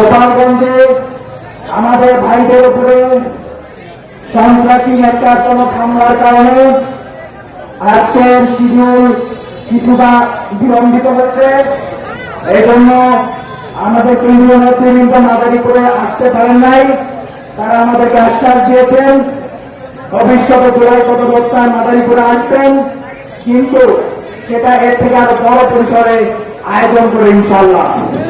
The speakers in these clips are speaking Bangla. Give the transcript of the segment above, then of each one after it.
গোপালগঞ্জে আমাদের ভাইদের উপরে সন্ত্রাসী নেতাত্মক হামলার কারণে আজকের শিডিউল কিছুটা বিলম্বিত হচ্ছে এই জন্য আমাদের কেন্দ্রীয় নেতৃবৃন্দ মাদারীপুরে আসতে পারেন নাই। তারা আমাদেরকে আশ্বাস দিয়েছেন, ভবিষ্যতে জোড়াই পদযাত্রা মাদারীপুরে আসবেন, কিন্তু সেটা এর থেকে আরও বড় পরিসরে আয়োজন করে ইনশাল্লাহ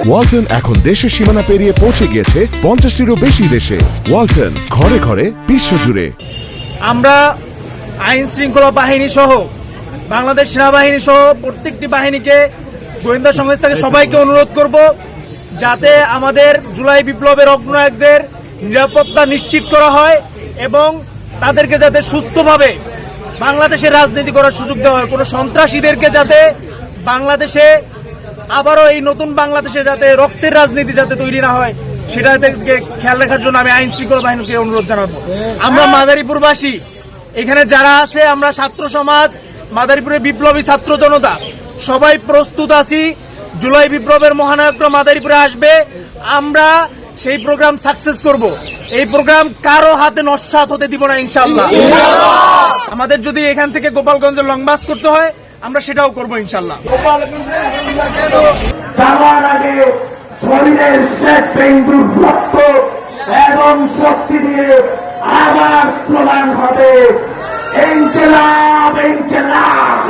ওয়ালটন এখন দেশের সীমানা পেরিয়ে পৌঁছে গিয়েছে পঞ্চাশটিরও বেশি দেশে। ওয়ালটন ঘরে ঘরে বিশ্বজুড়ে আমরা আইন শৃঙ্খলা বাহিনী সহ বাংলাদেশ সেনাবাহিনী সহ প্রত্যেকটি বাহিনীকে গোয়েন্দা সংস্থাকে সবাইকে অনুরোধ করব যাতে আমাদের জুলাই বিপ্লবের অগ্রনায়কদের নিরাপত্তা নিশ্চিত করা হয় এবং তাদেরকে যাতে সুস্থভাবে বাংলাদেশের রাজনীতি করার সুযোগ দেওয়া হয়। কোনো সন্ত্রাসীদেরকে যাতে বাংলাদেশে আবারও এই নতুন বাংলাদেশে যাতে রক্তের রাজনীতি যাতে তৈরি না হয় সেটা থেকে খেয়াল রাখার জন্য আমি আইন শৃঙ্খলা বাহিনীকে অনুরোধ জানাব। আমরা মাদারীপুরবাসী এখানে যারা আছে আমরা ছাত্র সমাজ মাদারীপুরের বিপ্লবী ছাত্র জনতা সবাই প্রস্তুত আছি। জুলাই বিপ্লবের মহানায়করা মাদারীপুরে আসবে। আমরা সেই প্রোগ্রাম সাকসেস করব। এই প্রোগ্রাম কারও হাতে নস্বাত হতে দিব না ইনশাল্লাহ আমাদের যদি এখান থেকে গোপালগঞ্জে লং মার্চ করতে হয় আমরা সেটাও করব ইনশাল্লাহ। যাওয়ার আগে শরীরের শেষবিন্দুর রক্ত এবং শক্তি দিয়ে আবার স্লোগান হবে ইনকেলাব ইনকেলাব